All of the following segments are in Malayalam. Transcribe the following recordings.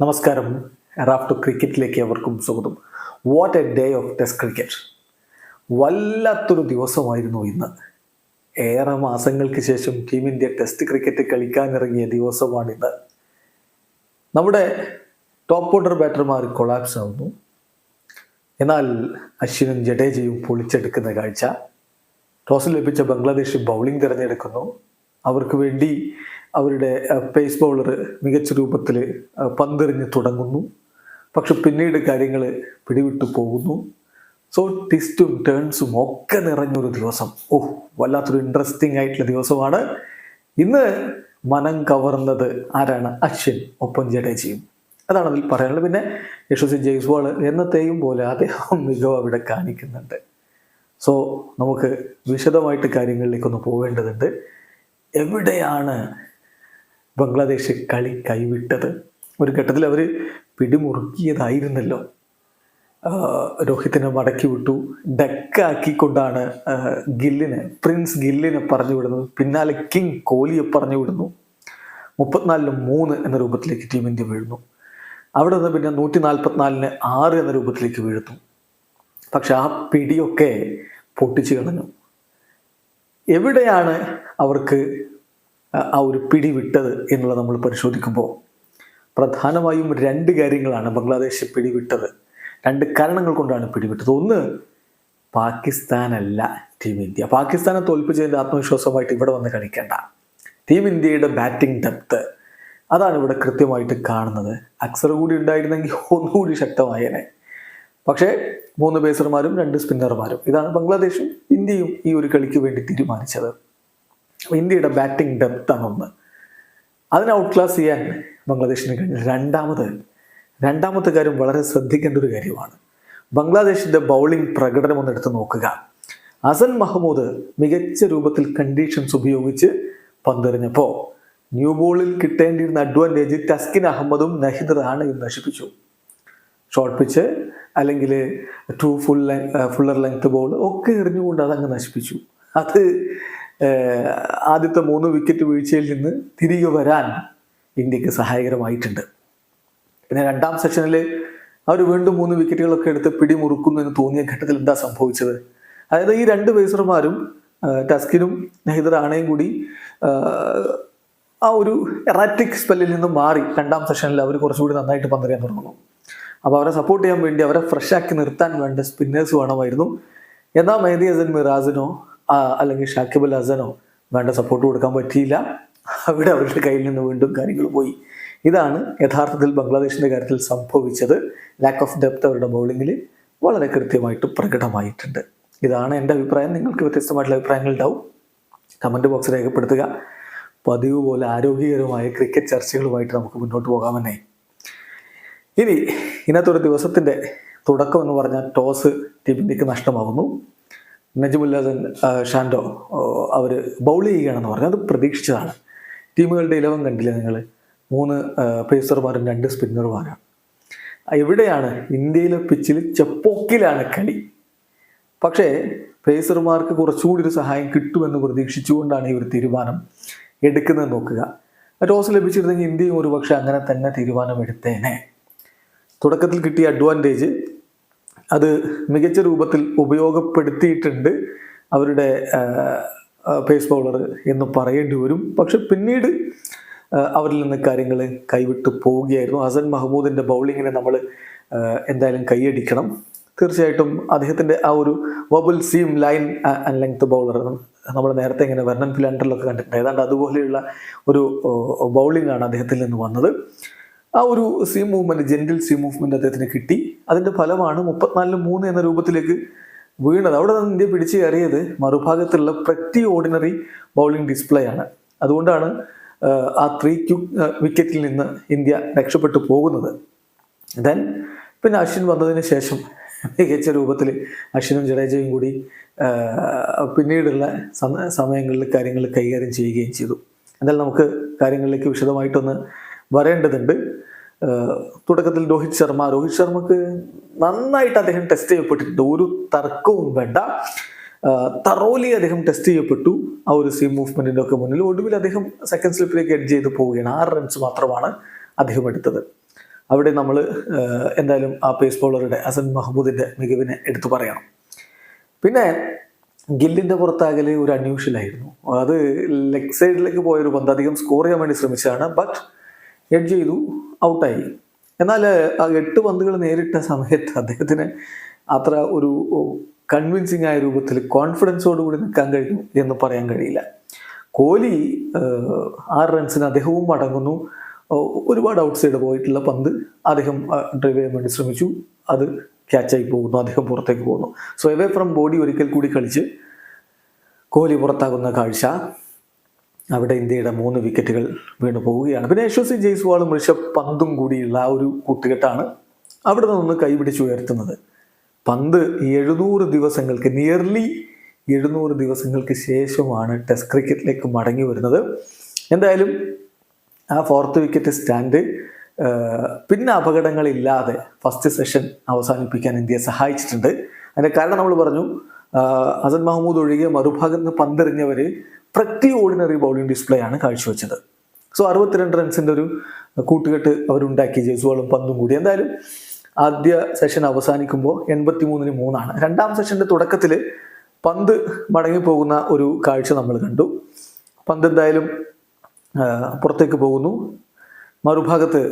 നമസ്കാരം. റാഫ്റ്റോ ക്രിക്കറ്റിലേക്ക് അവർക്കും സ്വാഗതം. What a day of test cricket വല്ലാത്തൊരു ദിവസമായിരുന്നു ഇന്ന്. ഏറെ മാസങ്ങൾക്ക് ശേഷം ടീം ഇന്ത്യ ടെസ്റ്റ് ക്രിക്കറ്റ് കളിക്കാനിറങ്ങിയ ദിവസമാണിന്ന് നമ്മുടെ ടോപ്പ് ഓർഡർ ബാറ്റർമാർ കൊളാപ്സ് ആവുന്നു. എന്നാൽ അശ്വിനും ജഡേജയും പൊളിച്ചെടുക്കുന്ന കാഴ്ച. ടോസ് ലഭിച്ച ബംഗ്ലാദേശ് ബൗളിംഗ് തിരഞ്ഞെടുക്കുന്നു. അവർക്ക് വേണ്ടി അവരുടെ പേസ് ബൗളർ മികച്ച രൂപത്തിൽ പന്തെറിഞ്ഞ് തുടങ്ങുന്നു. പക്ഷെ പിന്നീട് കാര്യങ്ങൾ പിടിവിട്ടു പോകുന്നു. സോ ട്വിസ്റ്റും ടേൺസും ഒക്കെ നിറഞ്ഞൊരു ദിവസം. ഓ വല്ലാത്തൊരു ഇൻട്രസ്റ്റിംഗ് ആയിട്ടുള്ള ദിവസമാണ്. ഇന്ന് മനം കവർന്നത് ആരാണ്? അശ്വിൻ ഒപ്പം ജഡേജയും അതാണ് അതിൽ പറയാനുള്ളത്. പിന്നെ യശസ്വി ജയ്സ്വാൾ എന്നത്തെയും പോലെ അദ്ദേഹം മികവ് അവിടെ കാണിക്കുന്നുണ്ട്. സോ നമുക്ക് വിശദമായിട്ട് കാര്യങ്ങളിലേക്കൊന്ന് പോകേണ്ടതുണ്ട്. എവിടെയാണ് ബംഗ്ലാദേശ് കളി കൈവിട്ടത്. ഒരു ഘട്ടത്തിൽ അവർ പിടിമുറുക്കിയതായിരുന്നല്ലോ. രോഹിത്തിനെ മടക്കി വിട്ടു. ഡക്കാക്കിക്കൊണ്ടാണ് ഗില്ലിനെ പ്രിൻസ് ഗില്ലിനെ പറഞ്ഞു വിടുന്നത്. പിന്നാലെ കിങ് കോഹ്ലിയെ പറഞ്ഞു വിടുന്നു. മുപ്പത്തിനാലിന് മൂന്ന് എന്ന രൂപത്തിലേക്ക് ടീം ഇന്ത്യ വീഴുന്നു. അവിടെ നിന്ന് പിന്നെ നൂറ്റി നാൽപ്പത്തിനാലിന് ആറ് എന്ന രൂപത്തിലേക്ക് വീഴുന്നു പക്ഷെ ആ പിടിയൊക്കെ പൊട്ടിച്ചു കളഞ്ഞു. എവിടെയാണ് അവർക്ക് ആ- ഒരു പിടി വിട്ടത് എന്നുള്ളത് നമ്മൾ പരിശോധിക്കുമ്പോൾ പ്രധാനമായും രണ്ട് കാര്യങ്ങളാണ് ബംഗ്ലാദേശ് പിടിവിട്ടത്. രണ്ട് കാരണങ്ങൾ കൊണ്ടാണ് പിടിവിട്ടത്. ഒന്ന് പാകിസ്ഥാനല്ല ടീം ഇന്ത്യ. പാകിസ്ഥാനെ തോൽപ്പിച്ചതിന്റെ ആത്മവിശ്വാസമായിട്ട് ഇവിടെ വന്ന് കളിക്കേണ്ട. ടീം ഇന്ത്യയുടെ ബാറ്റിംഗ് ഡെപ്ത്. അതാണ് ഇവിടെ കൃത്യമായിട്ട് കാണുന്നത്. അക്സർ കൂടി ഉണ്ടായിരുന്നെങ്കിൽ ഒന്നുകൂടി ശക്തമായേനെ. പക്ഷേ മൂന്ന് പേസർമാരും രണ്ട് സ്പിന്നർമാരും ഇതാണ് ബംഗ്ലാദേശും ഇന്ത്യയും ഈ ഒരു കളിക്ക് വേണ്ടി തീരുമാനിച്ചത്. ഇന്ത്യയുടെ ബാറ്റിംഗ് ഡെപ്താണ് ഒന്ന് അതിനെ ഔട്ട് ക്ലാസ് ചെയ്യാൻ ബംഗ്ലാദേശിന് കഴിഞ്ഞു രണ്ടാമത് രണ്ടാമത്തെ കാര്യം വളരെ ശ്രദ്ധിക്കേണ്ട ഒരു കാര്യമാണ്. ബംഗ്ലാദേശിന്റെ ബൗളിംഗ് പ്രകടനം ഒന്ന് എടുത്ത് നോക്കുക. അസൻ മഹമ്മൂദ് മികച്ച രൂപത്തിൽ കണ്ടീഷൻസ് ഉപയോഗിച്ച് പന്തെറിഞ്ഞപ്പോൾ ന്യൂ ബോളിൽ കിട്ടേണ്ടിയിരുന്ന അഡ്വാന്റേജ് ടസ്കിൻ അഹമ്മദും നഹിദ് റാണയും നശിപ്പിച്ചു. ഷോർട്ട് പിച്ച് അല്ലെങ്കിൽ too full fuller length ball ഒക്കെ എറിഞ്ഞുകൊണ്ട് അതങ്ങ് നശിപ്പിച്ചു. അത് ആദ്യത്തെ മൂന്ന് വിക്കറ്റ് വീഴ്ചയിൽ നിന്ന് തിരികെ വരാൻ ഇന്ത്യയ്ക്ക് സഹായകരമായിട്ടുണ്ട്. പിന്നെ രണ്ടാം സെഷനിൽ അവർ വീണ്ടും മൂന്ന് വിക്കറ്റുകളൊക്കെ എടുത്ത് പിടിമുറുക്കുന്നു എന്ന് തോന്നിയ ഘട്ടത്തിൽ എന്താ സംഭവിച്ചത്? അതായത് ഈ രണ്ട് പേസർമാരും ടസ്കിനും നെഹിദർ ആണയും കൂടി ആ, ഒരു എറാറ്റിക് സ്പെല്ലിൽ നിന്ന് മാറി രണ്ടാം സെഷനിൽ അവർ കുറച്ചുകൂടി നന്നായിട്ട് പന്തറിയാൻ തുടങ്ങുന്നു. അപ്പോൾ അവരെ സപ്പോർട്ട് ചെയ്യാൻ വേണ്ടി അവരെ ഫ്രഷ് ആക്കി നിർത്താൻ വേണ്ട സ്പിന്നേഴ്സ് വേണമായിരുന്നു. എന്നാൽ മെഹദി ഹസൻ മിറാസിനോ അല്ലെങ്കിൽ ഷാക്കിബ് അൽ ഹസനോ വേണ്ട സപ്പോർട്ട് കൊടുക്കാൻ പറ്റിയില്ല. അവിടെ അവരുടെ കയ്യിൽ നിന്ന് വീണ്ടും കാര്യങ്ങൾ പോയി. ഇതാണ് യഥാർത്ഥത്തിൽ ബംഗ്ലാദേശിന്റെ കാര്യത്തിൽ സംഭവിച്ചത്. ലാക്ക് ഓഫ് ഡെപ്ത് അവരുടെ ബൗളിങ്ങിൽ വളരെ കൃത്യമായിട്ട് പ്രകടമായിട്ടുണ്ട്. ഇതാണ് എന്റെ അഭിപ്രായം. നിങ്ങൾക്ക് വ്യത്യസ്തമായിട്ടുള്ള അഭിപ്രായങ്ങൾ ഉണ്ടാവും. കമന്റ് ബോക്സ് രേഖപ്പെടുത്തുക. പതിവ് പോലെ ആരോഗ്യകരമായ ക്രിക്കറ്റ് ചർച്ചകളുമായിട്ട് നമുക്ക് മുന്നോട്ട് പോകാമെന്നേ. ഇനി ഇന്നത്തെ ഒരു ദിവസത്തിന്റെ തുടക്കം എന്ന് പറഞ്ഞാൽ ടോസ് ടീം ഇന്ത്യയ്ക്ക് നഷ്ടമാകുന്നു ആ, ഷാൻഡോ അവർ ബൗൾ ചെയ്യുകയാണെന്ന് പറഞ്ഞു. അത് പ്രതീക്ഷിച്ചതാണ്. ടീമുകളുടെ ഇലവൻ കണ്ടില്ലേ നിങ്ങൾ മൂന്ന് പേസർമാരും രണ്ട് സ്പിന്നർമാരാണ് എവിടെയാണ് ഇന്ത്യയിലെ പിച്ചിൽ ചെപ്പോക്കിലാണ് കളി. പക്ഷേ പേസർമാർക്ക് കുറച്ചുകൂടി ഒരു സഹായം കിട്ടുമെന്ന് പ്രതീക്ഷിച്ചുകൊണ്ടാണ് ഈ ഒരു തീരുമാനം എടുക്കുന്നത് നോക്കുക. ടോസ് ലഭിച്ചിരുന്നെങ്കിൽ ഇന്ത്യയും ഒരു പക്ഷേ അങ്ങനെ തന്നെ തീരുമാനം എടുത്തേനെ തുടക്കത്തിൽ കിട്ടിയ അഡ്വാന്റേജ് അത് മികച്ച രൂപത്തിൽ ഉപയോഗപ്പെടുത്തിയിട്ടുണ്ട് അവരുടെ പേസ് ബൗളർ എന്ന് പറയേണ്ടി വരും. പക്ഷെ പിന്നീട് അവരിൽ നിന്ന് കാര്യങ്ങൾ കൈവിട്ട് പോവുകയായിരുന്നു. ഹസൻ മഹമ്മൂദിന്റെ ബൗളിങ്ങിനെ നമ്മൾ എന്തായാലും കൈയടിക്കണം. തീർച്ചയായിട്ടും അദ്ദേഹത്തിന്റെ ആ ഒരു wobble seam line and length bowler നമ്മൾ നേരത്തെ ഇങ്ങനെ വെർണൻ ഫിലാൻഡറിലൊക്കെ കണ്ടിട്ടുണ്ട്. ഏതാണ്ട് അതുപോലെയുള്ള ഒരു ബൗളിംഗ് ആണ് അദ്ദേഹത്തിൽ നിന്ന് വന്നത്. ആ ഒരു seam movement gentle seam movement അദ്ദേഹത്തിന് കിട്ടി. അതിന്റെ ഫലമാണ് മുപ്പത്തിനാലിന് മൂന്ന് എന്ന രൂപത്തിലേക്ക് വീണത്. അവിടെ നിന്ന് ഇന്ത്യ പിടിച്ചു കയറിയത് മറുഭാഗത്തുള്ള പ്രറ്റി ഓർഡിനറി ബൗളിംഗ് ഡിസ്പ്ലേ ആണ്. അതുകൊണ്ടാണ് ആ, ത്രീ ക്യു വിക്കറ്റിൽ നിന്ന് ഇന്ത്യ രക്ഷപ്പെട്ടു പോകുന്നത്. ദെൻ പിന്നെ അശ്വിൻ വന്നതിന് ശേഷം മികച്ച രൂപത്തിൽ അശ്വിനും ജഡേജയും കൂടി പിന്നീടുള്ള സമയങ്ങളിൽ കാര്യങ്ങൾ കൈകാര്യം ചെയ്യുകയും ചെയ്തു. എന്നാൽ നമുക്ക് കാര്യങ്ങളിലേക്ക് വിശദമായിട്ടൊന്ന് വരേണ്ടതുണ്ട്. തുടക്കത്തിൽ രോഹിത് ശർമ്മ രോഹിത് ശർമ്മക്ക് നന്നായിട്ട് അദ്ദേഹം ടെസ്റ്റ് ചെയ്യപ്പെട്ടിട്ടുണ്ട്. ഒരു തർക്കവും വേണ്ട. തറോലി അദ്ദേഹം ടെസ്റ്റ് ചെയ്യപ്പെട്ടു. ആ ഒരു സീം മൂവ്മെന്റിന്റെ ഒക്കെ മുന്നിൽ ഒടുവിൽ അദ്ദേഹം സെക്കൻഡ് സ്ലിപ്പിലേക്ക് എഡ്ജ് ചെയ്ത് പോവുകയാണ്. ആറ് റൺസ് മാത്രമാണ് അദ്ദേഹം എടുത്തത്. അവിടെ നമ്മൾ എന്തായാലും ആ പേസ് ബോളറുടെ അസൻ മഹമ്മൂദിന്റെ മികവിനെ എടുത്തു പറയണം. പിന്നെ ഗില്ലിന്റെ പുറത്താകൽ ഒരു അൺയൂഷ്വൽ ആയിരുന്നു. അത് ലെഗ് സൈഡിലേക്ക് പോയൊരു പന്ത് അധികം സ്കോർ ചെയ്യാൻ വേണ്ടി ശ്രമിച്ചതാണ്. ബട്ട് എഡ്ജ് ചെയ്തു ഔട്ടായി എന്നാൽ ആ എട്ട് പന്തുകൾ നേരിട്ട സമയത്ത് അദ്ദേഹത്തിന് അത്ര ഒരു കൺവിൻസിങ് ആയ രൂപത്തിൽ കോൺഫിഡൻസോടുകൂടി നിൽക്കാൻ കഴിഞ്ഞു എന്ന് പറയാൻ കഴിയില്ല. കോഹ്ലി ആറ് റൺസിന് അദ്ദേഹവും മടങ്ങുന്നു. ഒരുപാട് ഔട്ട് സൈഡ് പോയിട്ടുള്ള പന്ത് അദ്ദേഹം ഡ്രൈവ് ചെയ്യാൻ വേണ്ടി ശ്രമിച്ചു. അത് ക്യാച്ചായി പോകുന്നു അദ്ദേഹം പുറത്തേക്ക് പോകുന്നു. സോ എവേ ഫ്രം ബോഡി ഒരിക്കൽ കൂടി കളിച്ച് കോഹ്ലി പുറത്താകുന്ന കാഴ്ച. അവിടെ ഇന്ത്യയുടെ മൂന്ന് വിക്കറ്റുകൾ വീണു പോവുകയാണ്. പിന്നെ യശസ്വി ജയ്സ്വാളും ഋഷഭ് പന്തും കൂടിയുള്ള ആ ഒരു കൂട്ടുകെട്ടാണ് അവിടെ നിന്ന് കൈപിടിച്ച് ഉയർത്തുന്നത്. പന്ത് എഴുന്നൂറ് ദിവസങ്ങൾക്ക് നിയർലി എഴുന്നൂറ് ദിവസങ്ങൾക്ക് ശേഷമാണ് ടെസ്റ്റ് ക്രിക്കറ്റിലേക്ക് മടങ്ങി വരുന്നത്. എന്തായാലും ആ ഫോർത്ത് വിക്കറ്റ് സ്റ്റാൻഡ് പിന്നെ അപകടങ്ങളില്ലാതെ ഫസ്റ്റ് സെഷൻ അവസാനിപ്പിക്കാൻ ഇന്ത്യയെ സഹായിച്ചിട്ടുണ്ട്. അതിന്റെ കാരണം നമ്മൾ പറഞ്ഞു അസൻ മഹമ്മൂദ് ഒഴികെ മറുഭാഗത്ത് നിന്ന് പന്തെറിഞ്ഞവർ പ്രതി ഓർഡിനറി ബൗളിംഗ് ഡിസ്പ്ലേ ആണ് കാഴ്ചവെച്ചത്. സോ അറുപത്തിരണ്ട് റൺസിന്റെ ഒരു കൂട്ടുകെട്ട് അവരുണ്ടാക്കി ജയ്സ്വാളും പന്തും കൂടി. എന്തായാലും ആദ്യ സെഷൻ അവസാനിക്കുമ്പോൾ എൺപത്തി മൂന്നിന് മൂന്നാണ്. രണ്ടാം സെഷന്റെ തുടക്കത്തിൽ പന്ത് മടങ്ങിപ്പോകുന്ന ഒരു കാഴ്ച നമ്മൾ കണ്ടു. പന്ത് എന്തായാലും പുറത്തേക്ക് പോകുന്നു. മറുഭാഗത്ത്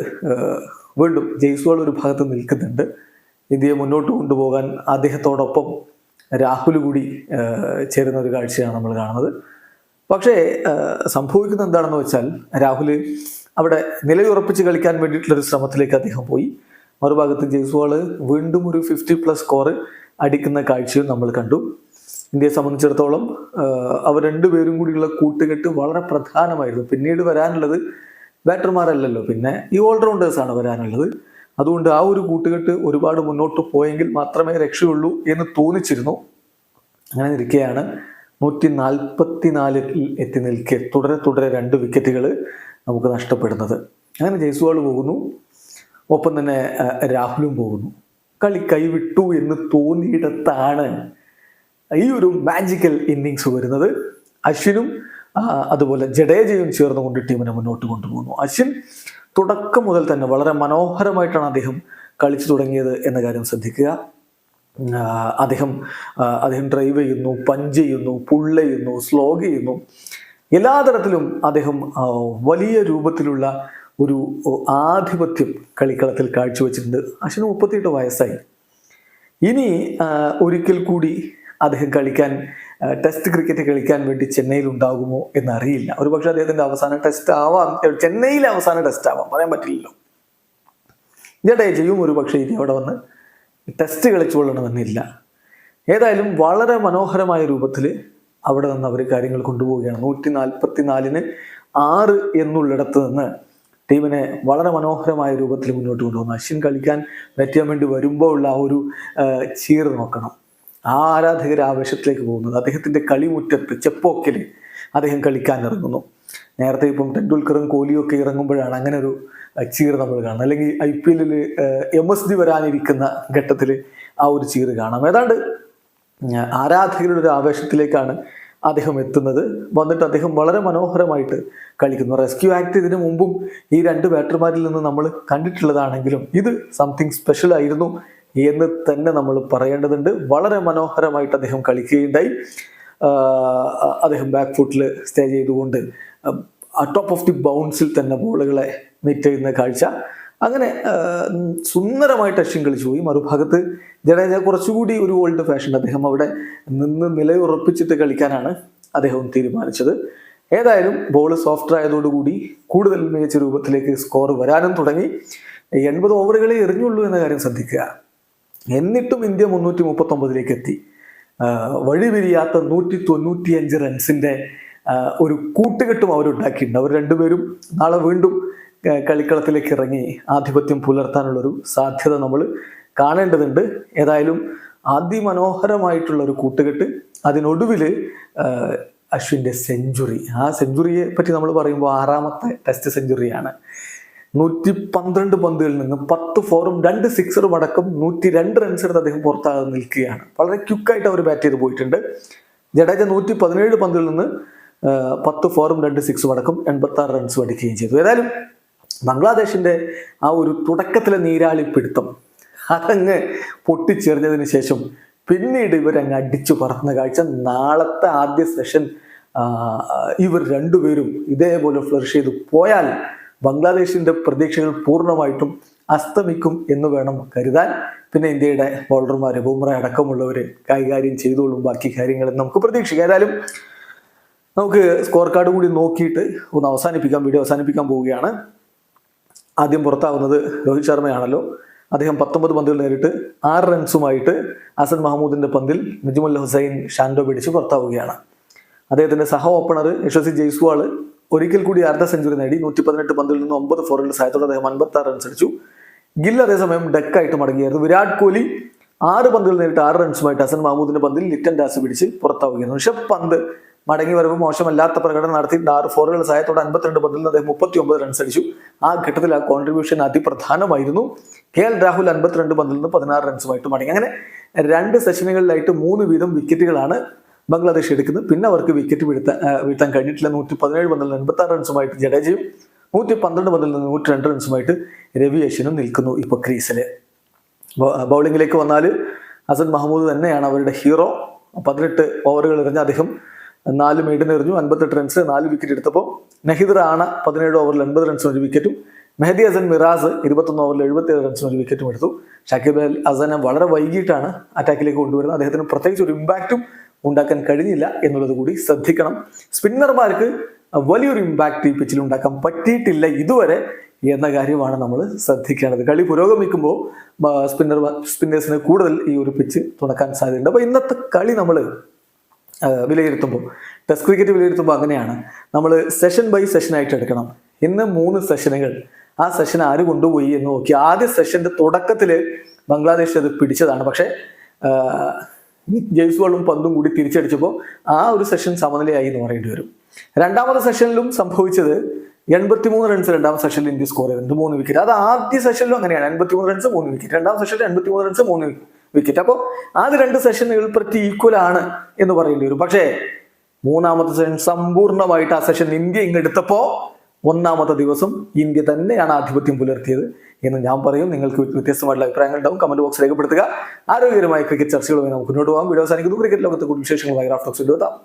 വീണ്ടും ജയ്സ്വാൾ ഒരു ഭാഗത്ത് നിൽക്കുന്നുണ്ട്. ഇന്ത്യയെ മുന്നോട്ട് കൊണ്ടുപോകാൻ അദ്ദേഹത്തോടൊപ്പം രാഹുൽ കൂടി ചേരുന്ന ഒരു കാഴ്ചയാണ് നമ്മൾ കാണുന്നത്. പക്ഷേ സംഭവിക്കുന്നത് എന്താണെന്ന് വെച്ചാൽ രാഹുൽ അവിടെ നിലയുറപ്പിച്ച് കളിക്കാൻ വേണ്ടിയിട്ടുള്ളൊരു ശ്രമത്തിലേക്ക് അദ്ദേഹം പോയി. മറുഭാഗത്ത് ജയ്സ്വാൾ വീണ്ടും ഒരു ഫിഫ്റ്റി പ്ലസ് സ്കോർ അടിക്കുന്ന കാഴ്ചയും നമ്മൾ കണ്ടു. ഇന്ത്യയെ സംബന്ധിച്ചിടത്തോളം അവർ രണ്ടുപേരും കൂടിയുള്ള കൂട്ടുകെട്ട് വളരെ പ്രധാനമായിരുന്നു. പിന്നീട് വരാനുള്ളത് ബാറ്റർമാരല്ലല്ലോ പിന്നെ ഈ ഓൾറൗണ്ടേഴ്സ് ആണ് വരാനുള്ളത്. അതുകൊണ്ട് ആ ഒരു കൂട്ടുകെട്ട് ഒരുപാട് മുന്നോട്ട് പോയെങ്കിൽ മാത്രമേ രക്ഷയുള്ളൂ എന്ന് തോന്നിച്ചിരുന്നു. അങ്ങനെ ഇരിക്കെയാണ് നൂറ്റി നാൽപ്പത്തി നാലിൽ എത്തി നിൽക്കെ. തുടരെ തുടരെ രണ്ട് വിക്കറ്റുകൾ നമുക്ക് നഷ്ടപ്പെടുന്നത്. അങ്ങനെ ജയ്സ്വാൾ പോകുന്നു. ഒപ്പം തന്നെ രാഹുലും പോകുന്നു. കളി കൈവിട്ടു എന്ന് തോന്നിയിടത്താണ് ഈ ഒരു മാജിക്കൽ ഇന്നിങ്സ് വരുന്നത്. അശ്വിനും അതുപോലെ ജഡേജയും ചേർന്നുകൊണ്ട് ടീമിനെ മുന്നോട്ട് കൊണ്ടുപോകുന്നു. അശ്വിൻ തുടക്കം മുതൽ തന്നെ വളരെ മനോഹരമായിട്ടാണ് അദ്ദേഹം കളിച്ചു തുടങ്ങിയത് എന്ന കാര്യം ശ്രദ്ധിക്കുക. അദ്ദേഹം അദ്ദേഹം ഡ്രൈവ് ചെയ്യുന്നു പഞ്ച് ചെയ്യുന്നു പുള്ള് ചെയ്യുന്നു സ്ലോഗ് ചെയ്യുന്നു. എല്ലാ തരത്തിലും അദ്ദേഹം വലിയ രൂപത്തിലുള്ള ഒരു ആധിപത്യം കളിക്കളത്തിൽ കാഴ്ചവെച്ചിട്ടുണ്ട്. അശ്വിന് മുപ്പത്തിയെട്ട് വയസ്സായി. ഇനി ഒരിക്കൽ കൂടി അദ്ദേഹം കളിക്കാൻ ടെസ്റ്റ് ക്രിക്കറ്റ് കളിക്കാൻ വേണ്ടി ചെന്നൈയിൽ ഉണ്ടാകുമോ എന്നറിയില്ല. ഒരുപക്ഷെ അദ്ദേഹത്തിന്റെ അവസാന ടെസ്റ്റ് ആവാം. ചെന്നൈയിലെ അവസാന ടെസ്റ്റ് ആവാം. പറയാൻ പറ്റില്ലല്ലോ. ജഡേജയും ഒരു പക്ഷേ ഇനി അവിടെ വന്ന് ടെസ്റ്റ് കളിച്ചുകൊള്ളണമെന്നില്ല. ഏതായാലും വളരെ മനോഹരമായ രൂപത്തിൽ അവിടെ നിന്ന് അവർ കാര്യങ്ങൾ കൊണ്ടുപോവുകയാണ്. നൂറ്റി നാൽപ്പത്തി നാലിന് ആറ് എന്നുള്ളിടത്ത് നിന്ന് ടീമിനെ വളരെ മനോഹരമായ രൂപത്തിൽ മുന്നോട്ട് കൊണ്ടുപോകുന്നു. അശ്വിൻ കളിക്കാൻ പറ്റാൻ വേണ്ടി വരുമ്പോൾ ഉള്ള ആ ഒരു ചീറ് നോക്കണം. ആ ആരാധകർ ആവേശത്തിലേക്ക് പോകുന്നത് അദ്ദേഹത്തിന്റെ കളിമുറ്റത്ത് ചെപ്പോക്കിൽ അദ്ദേഹം കളിക്കാൻ ഇറങ്ങുന്നു. നേരത്തെ ഇപ്പം ടെണ്ടുൽക്കറും കോഹ്ലിയും ഒക്കെ ഇറങ്ങുമ്പോഴാണ് അങ്ങനെ ഒരു ചീറ് നമ്മൾ കാണണം. അല്ലെങ്കിൽ ഐ പി എല്ലിൽ എം എസ് ഡി വരാനിരിക്കുന്ന ഘട്ടത്തിൽ ആ ഒരു ചീറ് കാണാം. ഏതാണ്ട് ആരാധകരുടെ ഒരു ആവേശത്തിലേക്കാണ് അദ്ദേഹം എത്തുന്നത്. വന്നിട്ട് അദ്ദേഹം വളരെ മനോഹരമായിട്ട് കളിക്കുന്നു. റെസ്ക്യൂ ആക്ട് ഇതിനു മുമ്പും ഈ രണ്ട് ബാറ്റർമാരിൽ നിന്ന് നമ്മൾ കണ്ടിട്ടുള്ളതാണെങ്കിലും ഇത് സംതിങ് സ്പെഷ്യൽ ആയിരുന്നു എന്ന് തന്നെ നമ്മൾ പറയേണ്ടതുണ്ട്. വളരെ മനോഹരമായിട്ട് അദ്ദേഹം കളിക്കുകയുണ്ടായി. അദ്ദേഹം ബാക്ക് ഫുട്ടിൽ സ്റ്റേ ചെയ്തുകൊണ്ട് ടോപ്പ് ഓഫ് ദി ബൗൺസിൽ തന്നെ ബോളുകളെ മീറ്റ് കാഴ്ച. അങ്ങനെ സുന്ദരമായിട്ട് അശ്വിൻ കളിച്ചു പോയി. മറുഭാഗത്ത് ജഡേജ കുറച്ചുകൂടി ഒരു ഓൾഡ് ഫാഷൻ അദ്ദേഹം അവിടെ നിന്ന് നിലയുറപ്പിച്ചിട്ട് കളിക്കാനാണ് അദ്ദേഹം തീരുമാനിച്ചത്. ഏതായാലും ബോൾ സോഫ്റ്റ് ആയതോടുകൂടി കൂടുതൽ മികച്ച രൂപത്തിലേക്ക് സ്കോർ വരാനും തുടങ്ങി. എൺപത് ഓവറുകളെ എറിഞ്ഞുള്ളൂ എന്ന കാര്യം ശ്രദ്ധിക്കുക. എന്നിട്ടും ഇന്ത്യ മുന്നൂറ്റി മുപ്പത്തി ഒമ്പതിലേക്ക് എത്തി വഴിപിരിയാത്ത നൂറ്റി തൊണ്ണൂറ്റി അഞ്ച് റൺസിന്റെ ഒരു കൂട്ടുകെട്ടും അവരുണ്ടാക്കിയിട്ടുണ്ട്. അവർ രണ്ടുപേരും നാളെ വീണ്ടും കളിക്കളത്തിലേക്ക് ഇറങ്ങി ആധിപത്യം പുലർത്താനുള്ളൊരു സാധ്യത നമ്മൾ കാണേണ്ടതുണ്ട്. ഏതായാലും അതിമനോഹരമായിട്ടുള്ള ഒരു കൂട്ടുകെട്ട് അതിനൊടുവിൽ അശ്വിന്റെ സെഞ്ചുറി. ആ സെഞ്ചുറിയെ പറ്റി നമ്മൾ പറയുമ്പോൾ ആറാമത്തെ ടെസ്റ്റ് സെഞ്ചുറിയാണ്. നൂറ്റി പന്ത്രണ്ട് പന്തുകളിൽ നിന്ന് പത്ത് ഫോറും രണ്ട് സിക്സറും അടക്കം നൂറ്റി രണ്ട് റൺസ് എടുത്ത് അദ്ദേഹം പുറത്താകാതെ നിൽക്കുകയാണ്. വളരെ ക്വിക്കായിട്ട് അവർ ബാറ്റ് ചെയ്ത് പോയിട്ടുണ്ട്. ജഡേജ നൂറ്റി പതിനേഴ് പന്തുകളിൽ നിന്ന് പത്ത് ഫോറും രണ്ട് സിക്സും അടക്കം എൺപത്തി ആറ് റൺസും അടിക്കുകയും ചെയ്തു. ഏതായാലും ബംഗ്ലാദേശിന്റെ ആ ഒരു തുടക്കത്തിലെ നീരാളിപ്പിടുത്തം അതങ്ങ് പൊട്ടിച്ചെറിഞ്ഞതിന് ശേഷം പിന്നീട് ഇവരങ്ങ് അടിച്ചു പറന്ന കാഴ്ച. നാളത്തെ ആദ്യ സെഷൻ ഇവർ രണ്ടുപേരും ഇതേപോലെ ഫ്ലറിഷ് ചെയ്ത് പോയാൽ ബംഗ്ലാദേശിന്റെ പ്രതീക്ഷകൾ പൂർണമായിട്ടും അസ്തമിക്കും എന്ന് വേണം കരുതാൻ. പിന്നെ ഇന്ത്യയുടെ ബോളർമാർ ബുംറ അടക്കമുള്ളവർ കൈകാര്യം ചെയ്തോളും ബാക്കി കാര്യങ്ങൾ നമുക്ക് പ്രതീക്ഷിക്കാം. ഏതായാലും നമുക്ക് സ്കോർ കാർഡ് കൂടി നോക്കിയിട്ട് ഒന്ന് അവസാനിപ്പിക്കാം വീഡിയോ അവസാനിപ്പിക്കാൻ പോവുകയാണ്. പുറത്താവുന്നത് രോഹിത് ശർമ്മയാണല്ലോ. അദ്ദേഹം പത്തൊമ്പത് പന്തുകൾ നേരിട്ട് ആറ് റൺസുമായിട്ട് അസൻ മഹമ്മൂദിന്റെ പന്തിൽ നിജമുൽ ഹുസൈൻ ഷാൻഡോ പിടിച്ച് പുറത്താവുകയാണ്. അദ്ദേഹത്തിന്റെ സഹ ഓപ്പണർ യശസ്വി ജയ്സ്വാൾ ഒരിക്കൽ കൂടി അർദ്ധ സെഞ്ചുറി നേടി നൂറ്റി പതിനെട്ട് പന്തിൽ നിന്ന് ഒമ്പത് ഫോറുകളുടെ സഹായത്തോടെ അദ്ദേഹം അൻപത്തി ആറ് റൺസ് അടിച്ചു. ഗിൽ അതേസമയം ഡെക്കായിട്ട് മടങ്ങിയായിരുന്നു. വിരാട് കോഹ്ലി ആറ് പന്തുകൾ നേരിട്ട് ആറ് റൺസുമായിട്ട് അസൻ മഹമ്മൂദിന്റെ പന്തിൽ ലിറ്റൻ ഡാസ് പിടിച്ച് പുറത്താവുകയായിരുന്നു. ഋഷഭ് പന്ത് മടങ്ങി വരവ് മോശമല്ലാത്ത പ്രകടനം നടത്തി ആറ് ഫോറുകളുടെ സഹായത്തോടെ അൻപത്തിരണ്ട് പന്തിൽ അദ്ദേഹം മുപ്പത്തി ഒമ്പത് റൺസ് അടിച്ചു. ആ ഘട്ടത്തിൽ ആ കോൺട്രിബ്യൂഷൻ അതിപ്രധാനമായിരുന്നു. കെ എൽ രാഹുൽ അൻപത്തിരണ്ട് പന്തിൽ നിന്ന് പതിനാറ് റൺസുമായിട്ട് മടങ്ങി. അങ്ങനെ രണ്ട് സെഷനുകളിലായിട്ട് മൂന്ന് വീതം വിക്കറ്റുകളാണ് ബംഗ്ലാദേശ് എടുക്കുന്നത്. പിന്നെ അവർക്ക് വിക്കറ്റ് വീഴ്ത്താൻ വീഴ്ത്താൻ കഴിഞ്ഞിട്ടില്ല. നൂറ്റി പതിനേഴ് പന്തിൽ നിന്ന് എൺപത്തി ആറ് റൺസുമായിട്ട് ജഡേജയും നൂറ്റി പന്ത്രണ്ട് പന്തിൽ നിന്ന് നൂറ്റി രണ്ട് റൺസുമായിട്ട് രവി അശ്വിനും നിൽക്കുന്നു ഇപ്പോൾ ക്രീസിൽ ബൗളിങ്ങിലേക്ക് വന്നാൽ അസൻ മഹമ്മൂദ് തന്നെയാണ് അവരുടെ ഹീറോ പതിനെട്ട് ഓവറുകൾ എറിഞ്ഞ അദ്ദേഹം നാല് മെയ്ഡിന് എറിഞ്ഞു അൻപത്തെട്ട് റൺസ് നാല് വിക്കറ്റ് എടുത്തപ്പോൾ നഹിദ് റാണ പതിനേഴ് ഓവറിൽ എൺപത് റൺസിന് ഒരു വിക്കറ്റും മെഹദി അസൻ മിറാസ് ഇരുപത്തൊന്ന് ഓവറിൽ എഴുപത്തി ഏഴ് റൺസിന് ഒരു വിക്കറ്റും എടുത്തു. ഷാക്കിബ് അൽ അസനെ വളരെ വൈകിട്ടാണ് അറ്റാക്കിലേക്ക് കൊണ്ടുവരുന്നത്. അദ്ദേഹത്തിന് പ്രത്യേകിച്ച് ഒരു ഇമ്പാക്റ്റും ഉണ്ടാക്കാൻ കഴിഞ്ഞില്ല എന്നുള്ളത് കൂടി ശ്രദ്ധിക്കണം. സ്പിന്നർമാർക്ക് വലിയൊരു ഇമ്പാക്റ്റ് ഈ പിച്ചിൽ ഉണ്ടാക്കാൻ പറ്റിയിട്ടില്ല ഇതുവരെ എന്ന കാര്യമാണ് നമ്മൾ ശ്രദ്ധിക്കേണ്ടത്. കളി പുരോഗമിക്കുമ്പോൾ സ്പിന്നർ സ്പിന്നേഴ്സിന് കൂടുതൽ ഈ ഒരു പിച്ച് തുണക്കാൻ സാധ്യതയുണ്ട്. അപ്പോൾ ഇന്നത്തെ കളി നമ്മൾ വിലയിരുത്തുമ്പോൾ. ടെസ്റ്റ് ക്രിക്കറ്റ് വിലയിരുത്തുമ്പോൾ അങ്ങനെയാണ്. നമ്മൾ സെഷൻ ബൈ സെഷൻ ആയിട്ട് എടുക്കണം. ഇന്ന് മൂന്ന് സെഷനുകൾ ആ സെഷൻ ആര് കൊണ്ടുപോയി എന്ന് നോക്കി. ആദ്യ സെഷന്റെ തുടക്കത്തിൽ ബംഗ്ലാദേശ് അത് പിടിച്ചതാണ്. പക്ഷേ ജയ്സ്വാളും പന്തും കൂടി തിരിച്ചടിച്ചപ്പോൾ ആ ഒരു സെഷൻ സമനിലയായി എന്ന് പറയേണ്ടി വരും. രണ്ടാമത്തെ സെഷനിലും സംഭവിച്ചത് എൺപത്തിമൂന്ന് റൺസ് രണ്ടാം സെഷനിൽ ഇന്ത്യ സ്കോർ ചെയ്തിട്ടുണ്ട് മൂന്ന് വിക്കറ്റ് അത് ആദ്യ സെഷനിലും അങ്ങനെയാണ്. എൺപത്തിമൂന്ന് റൺസ് മൂന്ന് വിക്കറ്റ് രണ്ടാം സെഷനിൽ എൺപത്തിമൂന്ന് റൺസ് മൂന്ന് വിക്കറ്റ് അപ്പോൾ ആദ്യ രണ്ട് സെഷനുകൾ പ്രതി ഈക്വൽ ആണ് എന്ന് പറയേണ്ടി വരും. പക്ഷേ മൂന്നാമത്തെ സെഷൻ സമ്പൂർണമായിട്ട് ആ സെഷൻ ഇന്ത്യ ഇങ്ങെടുത്തപ്പോൾ ഒന്നാമത്തെ ദിവസം ഇന്ത്യ തന്നെയാണ് ആധിപത്യം പുലർത്തിയത് എന്ന് ഞാൻ പറയും. നിങ്ങൾക്ക് വ്യത്യസ്തമായിട്ടുള്ള അഭിപ്രായങ്ങൾ ഉണ്ടാവും. കമന്റ് ബോക്സ് രേഖപ്പെടുത്തുക. ആരോഗ്യകരമായ ക്രിക്കറ്റ് ചർച്ചകളുമായി നമുക്ക് മുന്നോട്ട് പോകാം. വീഡിയോ അവസാനിക്കുന്നു. ക്രിക്കറ്റ് ലോകത്തെ കൂടുതൽ വിശേഷങ്ങളുമായി റാഫ്റ്റോക്സ് എത്താം.